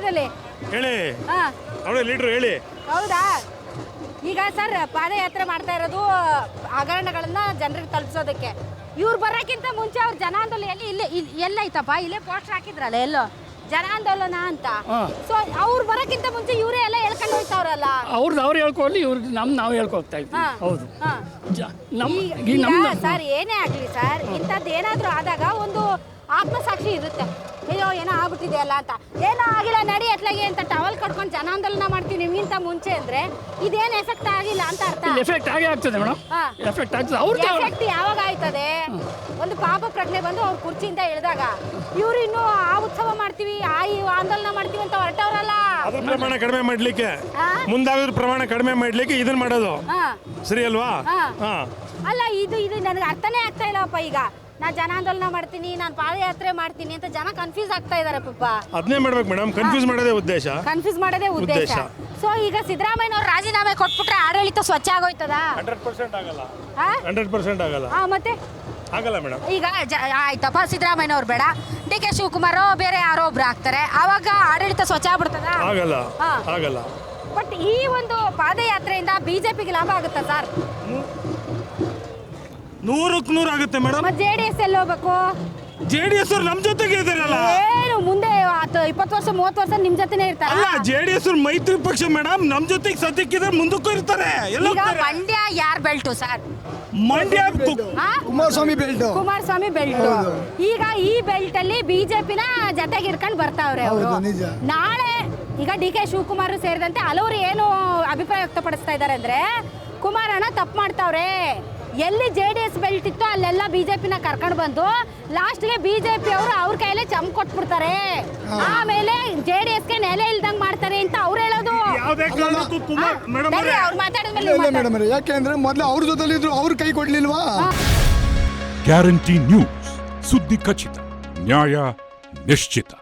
ಮಂಡ್ಯದಲ್ಲಿ ಹೇಳಿ. ಹಾ. ಅವಳೆ ಲೀಡ್ರು ಹೇಳಿ. ಹೌದಾ? ಈಗ ಸರ್ ಪಾದಯಾತ್ರೆ ಮಾಡ್ತಾ ಇರೋದು ಹಗರಣಗಳನ್ನ ಜನರಿಗೆ ತಲುಪಿಸೋದಕ್ಕೆ. ಇವ್ರು ಬರೋಕ್ಕಿಂತ ಮುಂಚೆ ಅವ್ರ ಜನಾಂದೋಲನ ಎಲ್ಲಿ ಇಲ್ಲೇ ಎಲ್ಲೈತಪ್ಪ? ಇಲ್ಲೇ ಪೋಸ್ಟರ್ ಹಾಕಿದ್ರಲ್ಲ ಎಲ್ಲೋ? ಜನಾಂದೋಲನ ಅಂತ. ಸೊ ಅವ್ರು ಬರೋಕ್ಕಿಂತ ಮುಂಚೆ ಇವರೇ ಎಲ್ಲ ಹೇಳ್ಕೊಂಡು ಹೋಗ್ತಾವ್ರಲ್ಲ ಅವ್ರದ್ದು ಅವ್ರು ಹೇಳ್ಕೊಳ್ಳಿ ಇವ್ರದ್ದು ನಮ್ಮ ನಾವು ಹೇಳ್ಕೊಳ್ತಾ ಇದ್ವಿ ಹಾ. ಹೌದು. ಹಾ. ಜ- ಈಗ ನಮ್ಮ ಸರ್ ಏನೇ ಆಗಲಿ ಸರ್ ಇಂಥದ್ದು ಏನಾದರೂ ಆದಾಗ ಒಂದು ಆತ್ಮಸಾಕ್ಷಿ ಇರುತ್ತೆ. ಅಯ್ಯೋ ಏನೋ ಆಗ್ಬಿಟ್ಟಿದೆ ಅಲ್ಲ ಅಂತ. ಏನೋ ಆಗಿಲ್ಲ ನಡಿ ಎತ್ಲಾಗೆ ಅಂತ ಟವಲ್ ಕಟ್ಕೊಂಡು ಜನಾಂದೋಲನ ಮಾಡ್ತೀವಿ ನಿಮ್ಗಿಂತ ಮುಂಚೆ ಅಂದ್ರೆ ಇದೇನು ಎಫೆಕ್ಟ್ ಆಗಿಲ್ಲ ಅಂತ ಅರ್ಥ? ಎಫೆಕ್ಟ್ ಆಗೇ ಆಗ್ತದೆ ಮೇಡಮ್. ಹಾ. ಎಫೆಕ್ಟ್ ಆಗ್ತದೆ. ಅವ್ರದ್ದು ಎಫೆಕ್ಟ್ ಯಾವಾಗ ಆಯ್ತದೆ? ಒಂದು ಪಾಪ ಪ್ರಜ್ಞೆ ಬಂದು ಅವ್ರ ಕುರ್ಚಿಯಿಂದ ಇಳಿದಾಗ ಇವ್ರು ಇನ್ನು ಆ ಉತ್ಸವ ಮಾಡ್ತೀವಿ ಆ ಈ ಆಂದೋಲನ ಮಾಡ್ತೀವಿ ಅಂತ ಹೊರಟವ್ರಲ್ಲ. ಅದ್ರ ಪ್ರಮಾಣ ಕಡಿಮೆ ಮಾಡ್ಲಿಕ್ಕೆ. ಹಾ? ಮುಂದಾಗೋದ್ರ ಪ್ರಮಾಣ ಕಡಿಮೆ ಮಾಡ್ಲಿಕ್ಕೆ ಇದನ್ನ ಮಾಡೋದು. ಹಾ. ಸರಿ ಅಲ್ವಾ? ಹಾ. ಹಾ. ಅಲ್ಲ ಇದು ಇದು ನನಗೆ ಅರ್ಥನೇ ಆಗ್ತಾ ಇಲ್ಲಪ್ಪ ಈಗ. ನಾ ಜನಾಂದೋಲನ ಮಾಡ್ತೀನಿ ನಾನು ಪಾದಯಾತ್ರೆ ಮಾಡ್ತೀನಿ ಅಂತ ಜನ ಕನ್ಫ್ಯೂಸ್ ಆಗ್ತಾ ಇದಾರೆ ಪಾಪ ಅದನ್ನೇ ಮಾಡ್ಬೇಕು ಮೇಡಮ್ ಕನ್ಫ್ಯೂಸ್ ಮಾಡೋದೇ ಉದ್ದೇಶ. ಕನ್ಫ್ಯೂಸ್ ಮಾಡೋದೇ ಉದ್ದೇಶ. ಸೊ ಈಗ ಸಿದ್ದರಾಮಯ್ಯ ಅವ್ರು ರಾಜೀನಾಮೆ ಕೊಟ್ಬಿಟ್ರೆ ಆಡಳಿತ ಸ್ವಚ್ಛ ಆಗೋಯ್ತದ? ಹಂಡ್ರೆಡ್ ಪರ್ಸೆಂಟ್ ಆಗಲ್ಲ? ಹಂಡ್ರೆಡ್ ಪರ್ಸೆಂಟ್ ಆಗಲ್ಲ. ಆ, ಮತ್ತೆ? ಆಗಲ್ಲ ಮೇಡಮ್ ಈಗ ಜ- ಆಯ್ತಪ್ಪ ಸಿದ್ದರಾಮಯ್ಯ ಅವ್ರು ಬೇಡ. ಡಿ ಕೆ ಶಿವಕುಮಾರ್ ಬೇರೆ ಯಾರೋ ಒಬ್ರು ಆಗ್ತಾರೆ. ಅವಾಗ ಆಡಳಿತ ಸ್ವಚ್ಛ ಆಗ್ಬಿಡ್ತದ? ಆಗಲ್ಲ. ಆಗಲ್ಲ. ಬಟ್ ಈ ಒಂದು ಪಾದಯಾತ್ರೆಯಿಂದ ಬಿಜೆಪಿಗೆ ಲಾಭ ಆಗುತ್ತಾ ಸರ್ ನೂರಕ್ಕೆ ನೂರು ಆಗುತ್ತೆ ಮೇಡಮ್. ಮತ್ತೆ ಜೆ ಡಿ ಎಸ್ ಎಲ್ಲಿ ಹೋಗ್ಬೇಕು? ಜೆ ಡಿ ಎಸ್ ಅವ್ರು ನಮ್ ಜೊತೆಗೆ ಇದಾರಲ್ಲ. ಏನು ಮುಂದೆ ಹತ್ತು ಇಪ್ಪತ್ತು ವರ್ಷ ಮೂವತ್ತು ವರ್ಷ ನಿಮ್ ಜೊತೆನೇ ಇರ್ತಾರೆ? ಅಲ್ಲ ಜೆ ಡಿ ಎಸ್ ಮೈತ್ರಿ ಪಕ್ಷ ಮೇಡಮ್ ನಮ್ ಜೊತೆಗೆ ಸದ್ಯಕ್ಕಿದ್ರೆ ಮುಂದಕ್ಕೂ ಇರ್ತಾರೆ. ಎಲ್ಲ ಈಗ ಹೋಗ್ತಾರೆ. ಮಂಡ್ಯ ಯಾರ್ ಬೆಲ್ಟು ಸರ್ ಮಂಡ್ಯ ಕು- ಆ? ಕುಮಾರಸ್ವಾಮಿ ಬೆಲ್ಟ್ ಕುಮಾರಸ್ವಾಮಿ ಬೆಲ್ಟ್ ಈಗ ಈ ಬೆಲ್ಟ್ ಅಲ್ಲಿ ಬಿಜೆಪಿನ ಜೊತೆಗೆ ಇರ್ಕೊಂಡು ಬರ್ತಾವ್ರೆ ಅವರು. ಹೌದು, ನಿಜ. ನಾಳೆ ಈಗ ಡಿ ಕೆ ಶಿವಕುಮಾರ್ ಸೇರಿದಂತೆ ಹಲವರು ಏನು ಅಭಿಪ್ರಾಯ ವ್ಯಕ್ತಪಡಿಸ್ತಾ ಇದ್ದಾರೆ ಅಂದ್ರೆ ಕುಮಾರಣ್ಣ ತಪ್ಪು ಮಾಡ್ತಾವ್ರೆ. ಎಲ್ಲಿ ಜೆ ಡಿ ಎಸ್ ಬೆಲ್ಟ್ ಇತ್ತು ಅಲ್ಲೆಲ್ಲ ಬಿಜೆಪಿನ ಕರ್ಕೊಂಡು ಬಂದು ಲಾಸ್ಟ್ಗೆ ಬಿಜೆಪಿ ಅವರು ಅವ್ರ ಕೈಯಲ್ಲೇ ಚಮ್ ಕೊಟ್ಬಿಡ್ತಾರೆ. ಆಮೇಲೆ ಜೆ ಡಿ ಎಸ್ಗೆ ನೆಲೆ ಇಲ್ದಂಗ್ ಮಾಡ್ತಾರೆ ಅಂತ ಅವ್ರು ಹೇಳೋದು. ಯಾವ್ದೇ ಕಾರಣಕ್ಕೂ ಕುಮಾರ್ ಮೇಡಮ್ ನಡಿ, ಅವ್ರು. ಮಾತಾಡಿದ್ಮೇಲೆ ಇಲ್ಲ. ಮೇಡಮ್ ಯಾಕೆಂದ್ರೆ ಮೊದಲು ಅವ್ರ ಜೊತೆಲಿ ಇದ್ರು ಅವ್ರು ಕೈ ಕೊಡ್ಲಿಲ್ವಾ? ಗ್ಯಾರಂಟಿ ನ್ಯೂಸ್ ಸುದ್ದಿ ಖಚಿತ ನ್ಯಾಯ ನಿಶ್ಚಿತ.